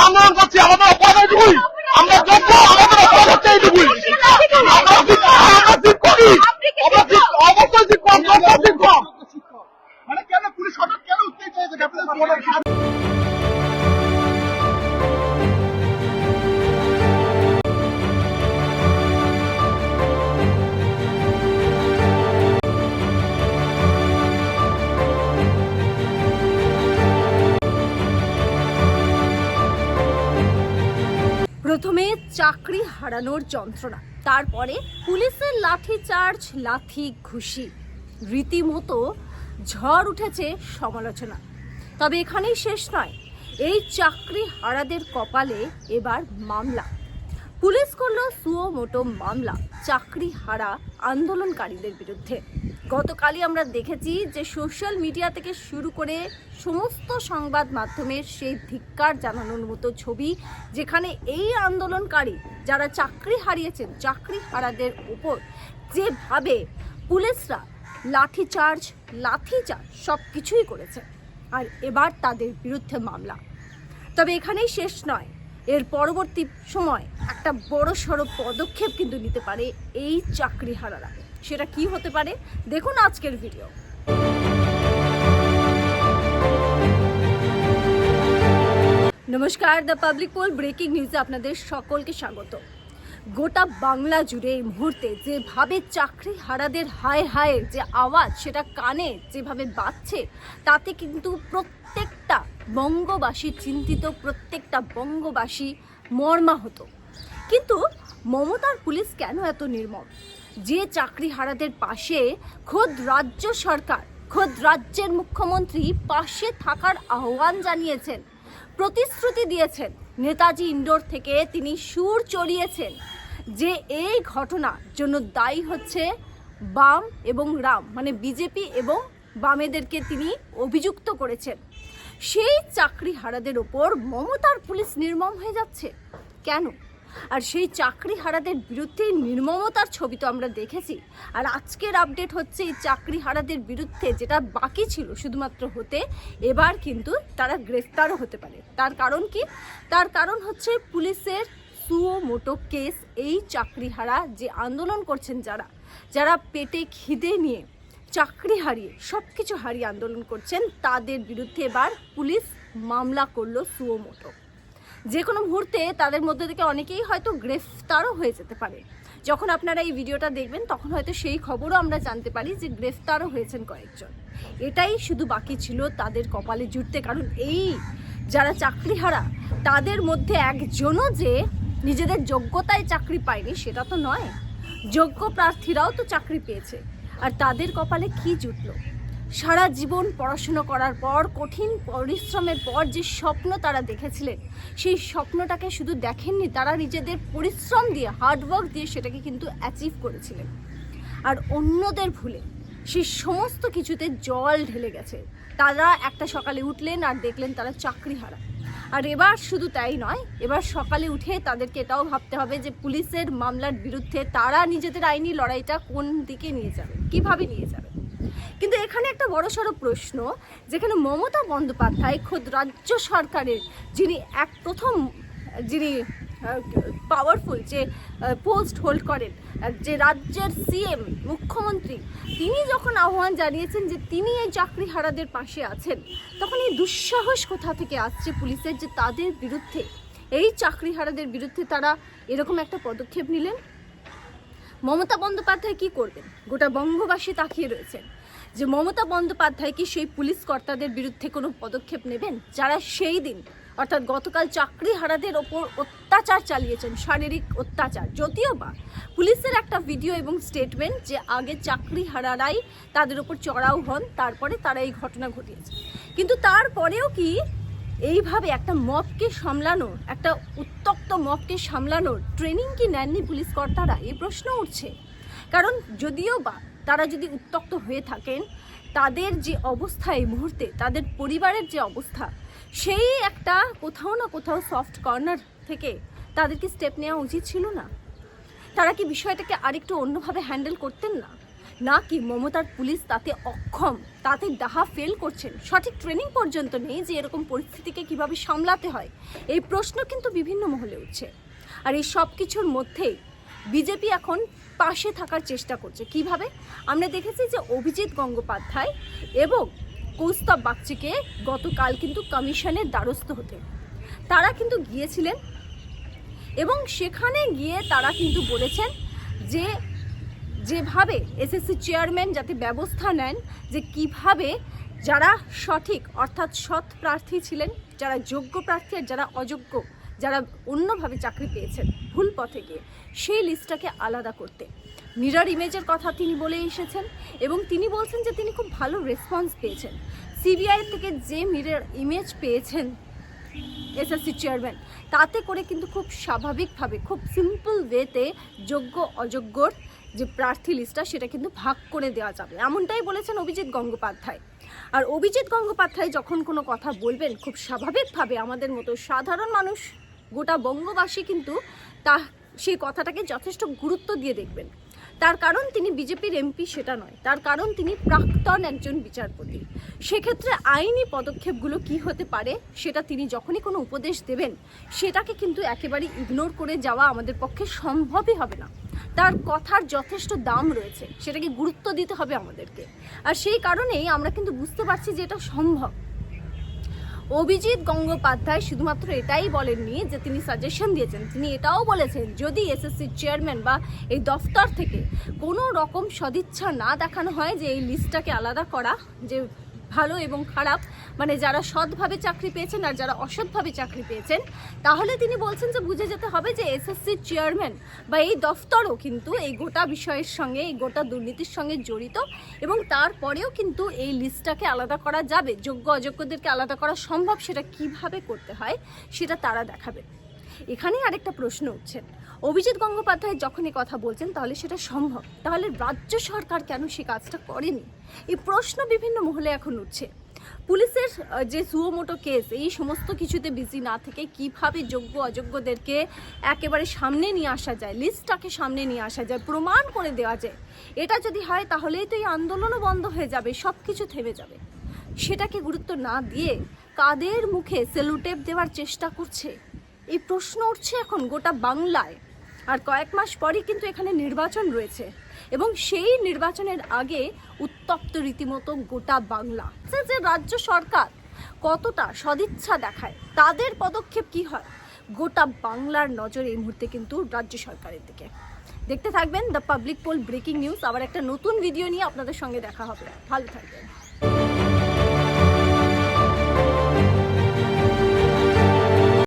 আন্দোলন আমাদের অপরাধ আমরা প্রথমে চাকরি হারানোর যন্ত্রণা, তারপরে পুলিশের লাঠি চার্জ লাথি ঘুষি। রীতিমতো ঝড় উঠেছে সমালোচনা। তবে এখানেই শেষ নয়, এই চাকরি হারাদের কপালে এবার মামলা। পুলিশ করল সুও মোটো মামলা, চাকরি হারা আন্দোলনকারীদের বিরুদ্ধে। গতকালই আমরা দেখেছি যে সোশ্যাল মিডিয়া থেকে শুরু করে সমস্ত সংবাদ মাধ্যমের সেই ধিক্কার জানানোর মতো ছবি, যেখানে এই আন্দোলনকারী যারা চাকরি হারিয়েছেন, চাকরি হারাদের উপর যেভাবে পুলিশরা লাঠিচার্জ লাঠিচার্জ সব কিছুই করেছে। আর এবার তাদের বিরুদ্ধে মামলা। তবে এখানেই শেষ নয়। এর পরবর্তী সময় একটা বড় সড়ো পদক্ষেপ কিন্তু নিতে পারে এই চাকরি হারারা। সেটা কি হতে পারে? দেখুন আজকের ভিডিও নমস্কার দ্য পাবলিক পোল ব্রেকিং নিউজে আপনাদের সকলকে স্বাগত। গোটা বাংলা জুড়ে এই মুহূর্তে যেভাবে চাকরি হারাদের হায় হায়ের যে আওয়াজ সেটা কানে যেভাবে বাজছে, তাতে কিন্তু প্রত্যেকটা বঙ্গবাসী চিন্তিত, প্রত্যেকটা বঙ্গবাসী মর্মাহত। কিন্তু মমতার পুলিশ কেন এত নির্মম? যে চাকরি হারাদের পাশে খোদ রাজ্য সরকার, খোদ রাজ্যের মুখ্যমন্ত্রী পাশে থাকার আহ্বান জানিয়েছেন, প্রতিশ্রুতি দিয়েছেন। নেতাজি ইন্ডোর থেকে তিনি সুর চড়িয়েছেন যে এই ঘটনার জন্য দায়ী হচ্ছে বাম এবং রাম মানে বিজেপি এবং বামেদেরকে তিনি অভিযুক্ত করেছেন। সেই চাকরি হারাদের ওপর মমতার পুলিশ নির্মম হয়ে যাচ্ছে। কেন? আর সেই চাকরি হারাদের বিরুদ্ধে নির্মমতার ছবি তো আমরা দেখেছি। আর আজকের আপডেট হচ্ছে এই চাকরি হারাদের বিরুদ্ধে যেটা বাকি ছিল শুধুমাত্র হতে, এবার কিন্তু তারা গ্রেফতারও হতে পারে। তার কারণ কি? তার কারণ হচ্ছে পুলিশের সুও মোটো কেস, এই চাকরি হারা যে আন্দোলন করছেন যারা যারা পেটে খিদে নিয়ে চাকরি হারিয়ে সব কিছু হারিয়ে আন্দোলন করছেন, তাদের বিরুদ্ধে এবার পুলিশ মামলা করল সুও মোটো। যে কোনো মুহূর্তে তাদের মধ্যে থেকে অনেকেই হয়তো গ্রেফতারও হয়ে যেতে পারে। যখন আপনারা এই ভিডিওটা দেখবেন, তখন হয়তো সেই খবরও আমরা জানতে পারি যে গ্রেফতারও হয়েছেন কয়েকজন। এটাই শুধু বাকি ছিল তাদের কপালে জুটতে, কারণ এই যারা চাকরিহারা, তাদের মধ্যে একজনও যে নিজেদের যোগ্যতায় চাকরি পায়নি, সেটা তো নয়। যোগ্য প্রার্থীরাও তো চাকরি পেয়েছে। আর তাদের কপালে কি জুটলো? সারা জীবন পড়াশুনো করার পর, কঠিন পরিশ্রমের পর যে স্বপ্ন তারা দেখেছিলেন, সেই স্বপ্নটাকে শুধু দেখেননি, তারা নিজেদের পরিশ্রম দিয়ে হার্ডওয়ার্ক দিয়ে সেটাকে কিন্তু অ্যাচিভ করেছিলেন। আর অন্যদের ভুলে, সেই সমস্ত কিছুতে জল ঢেলে গেছে। তারা একটা সকালে উঠলেন আর দেখলেন তারা চাকরি হারা আর এবার শুধু তাই নয়, এবার সকালে উঠে তাদেরকে এটাও ভাবতে হবে যে পুলিশের মামলার বিরুদ্ধে তারা নিজেদের আইনি লড়াইটা কোন দিকে নিয়ে যাবে, কীভাবে নিয়ে যাবে। কিন্তু এখানে একটা বড় সড়ো প্রশ্ন, যেখানে মমতা বন্দ্যোপাধ্যায় খোদ রাজ্য সরকারের যিনি এক প্রথম, যিনি পাওয়ারফুল যে পোস্ট হোল্ড করেন যে রাজ্যের সিএম মুখ্যমন্ত্রী, তিনি যখন আহ্বান জানিয়েছেন যে তিনি এই চাকরি হারাদের পাশে আছেন, তখন এই দুঃসাহস কোথা থেকে আসছে পুলিশের যে তাদের বিরুদ্ধে? এই চাকরি হারাদের বিরুদ্ধে তারা এরকম একটা পদক্ষেপ নিলেন? মমতা বন্দ্যোপাধ্যায় কি করবেন? গোটা বঙ্গবাসী তাকিয়ে রয়েছেন। যে মমতা বন্দ্যোপাধ্যায় কি সেই পুলিশ কর্তাদের বিরুদ্ধে কোনো পদক্ষেপ নেবেন? যারা সেই দিন, অর্থাৎ গতকাল চাকরি হারাদের ওপর অত্যাচার চালিয়েছেন, শারীরিক অত্যাচার, যদিও বা পুলিশের একটা ভিডিও এবং স্টেটমেন্ট যে আগে চাকরি হারারাই তাদের ওপর চড়াও হন, তারপরে তারা এই ঘটনা ঘটিয়েছে। কিন্তু তারপরেও কি এইভাবে একটা মবকে সামলানোর একটা উত্তপ্ত মবকে সামলানোর ট্রেনিং কি নেননি পুলিশ কর্তারা? এই প্রশ্ন উঠছে। কারণ যদিও বা তারা যদি উত্তক্ত হয়ে থাকেন, তাদের যে অবস্থা এই মুহূর্তে, তাদের পরিবারের যে অবস্থা, সেই একটা কোথাও না কোথাও সফট কর্নার থেকে তাদেরকে স্টেপ নেওয়া উচিত ছিল না। তারা কি বিষয়টাকে আরেকটু অন্যভাবে হ্যান্ডেল করতেন না? নাকি মমতার পুলিশ তাতে অক্ষম, তাতে ডাহা ফেল করছেন? সঠিক ট্রেনিং পর্যন্ত নেই যে এরকম পরিস্থিতিকে কীভাবে সামলাতে হয়? এই প্রশ্ন কিন্তু বিভিন্ন মহলে উঠছে। আর এই সব কিছুর মধ্যেই বিজেপি এখন পাশে থাকার চেষ্টা করছে। কীভাবে? আমরা দেখেছি যে অভিজিৎ গঙ্গোপাধ্যায় এবং কৌস্তব বাগচিকে গতকাল কিন্তু কমিশনের দ্বারস্থ হতে। তারা কিন্তু গিয়েছিলেন এবং সেখানে গিয়ে তারা কিন্তু বলেছেন যে যেভাবে এসএসসি চেয়ারম্যান যাতে ব্যবস্থা নেন, যে কীভাবে যারা সঠিক অর্থাৎ সৎ প্রার্থী ছিলেন, যারা যোগ্য প্রার্থী আর যারা অযোগ্য যারা অন্যভাবে চাকরি পেয়েছেন ভুল পথে গিয়ে, সেই লিস্টটাকে আলাদা করতে। মিরার ইমেজের কথা তিনি বলে এসেছেন এবং তিনি বলছেন যে তিনি খুব ভালো রেসপন্স পেয়েছেন। সিবিআই থেকে যে মিরার ইমেজ পেয়েছেন এসএসসি চেয়ারম্যান তাতে করে কিন্তু খুব স্বাভাবিকভাবে, খুব সিম্পল ওয়েতে যোগ্য, অযোগ্যর যে প্রার্থী লিস্টটা সেটা কিন্তু ভাগ করে দেওয়া যাবে। এমনটাই বলেছেন অভিজিৎ গঙ্গোপাধ্যায়। আর অভিজিৎ গঙ্গোপাধ্যায় যখন কোনো কথা বলবেন, খুব স্বাভাবিকভাবে আমাদের মতো সাধারণ মানুষ গোটা বঙ্গবাসী কিন্তু তা, সেই কথাটাকে যথেষ্ট গুরুত্ব দিয়ে দেখবেন। তার কারণ তিনি বিজেপির এমপি সেটা নয়। তার কারণ তিনি প্রাক্তন একজন বিচারপতি। সেক্ষেত্রে আইনি পদক্ষেপগুলো কি হতে পারে, সেটা তিনি যখনই কোনো উপদেশ দেবেন, সেটাকে কিন্তু একেবারে ইগনোর করে যাওয়া আমাদের পক্ষে সম্ভবই হবে না। তার কথার যথেষ্ট দাম রয়েছে, সেটাকে গুরুত্ব দিতে হবে আমাদেরকে। আর সেই কারণেই আমরা কিন্তু বুঝতে পারছি যে এটা সম্ভব। অভিজিৎ গঙ্গোপাধ্যায় শুধুমাত্র এটাই বলেননি যে তিনি সাজেশন দিয়েছেন। তিনি এটাও বলেছেন, যদি এসএসসি চেয়ারম্যান বা এই দফতর থেকে কোনো রকম সদিচ্ছা না দেখানো হয় যে এই লিস্টটাকে আলাদা করা, যে ভালো এবং খারাপ মানে যারা সৎভাবে চাকরি পেয়েছেন আর যারা অসৎভাবে চাকরি পেয়েছেন, তাহলে তিনি বলছেন যে বুঝে যেতে হবে যে এসএসসি চেয়ারম্যান বা এই দফতরও কিন্তু এই গোটা বিষয়ের সঙ্গে, এই গোটা দুর্নীতির সঙ্গে জড়িত এবং তারপরেও কিন্তু এই লিস্টটাকে আলাদা করা যাবে যোগ্য অযোগ্যদেরকে আলাদা করা সম্ভব সেটা কীভাবে করতে হয়, সেটা তারা দেখাবে। এখানেই আরেকটা প্রশ্ন উঠছে। অভিজিৎ গঙ্গোপাধ্যায় যখন এই কথা বলছেন, তাহলে সেটা সম্ভব? তাহলে রাজ্য সরকার কেন সে কাজটা করেনি? এই প্রশ্ন বিভিন্ন মহলে এখন উঠছে। পুলিশের যে সুয়োমোটো কেস, এই সমস্ত কিছুতে বিজি না থেকে কীভাবে যোগ্য অযোগ্যদেরকে একেবারে সামনে নিয়ে আসা যায় লিস্টটাকে সামনে নিয়ে আসা যায়, প্রমাণ করে দেওয়া যায়, এটা যদি হয় তাহলেই তো এই আন্দোলনও বন্ধ হয়ে যাবে সব কিছু থেমে যাবে। সেটাকে গুরুত্ব না দিয়ে কাদের মুখে সেলুটেপ দেওয়ার চেষ্টা করছে? এই প্রশ্ন উঠছে এখন গোটা বাংলায়। আর কয়েক মাস পরই কিন্তু এখানে নির্বাচন রয়েছে। এবং সেই নির্বাচনের আগে উত্তপ্ত রীতিমতো গোটা বাংলা। যে যে রাজ্য সরকার কতটা সদিচ্ছা দেখায়, তাদের পদক্ষেপ কি হয়? গোটা বাংলার নজর এই মুহূর্তে কিন্তু রাজ্য সরকারের দিকে। দেখতে থাকবেন the public poll breaking news. আবার একটা নতুন ভিডিও নিয়ে আপনাদের সঙ্গে দেখা হবে। ভালো থাকবেন।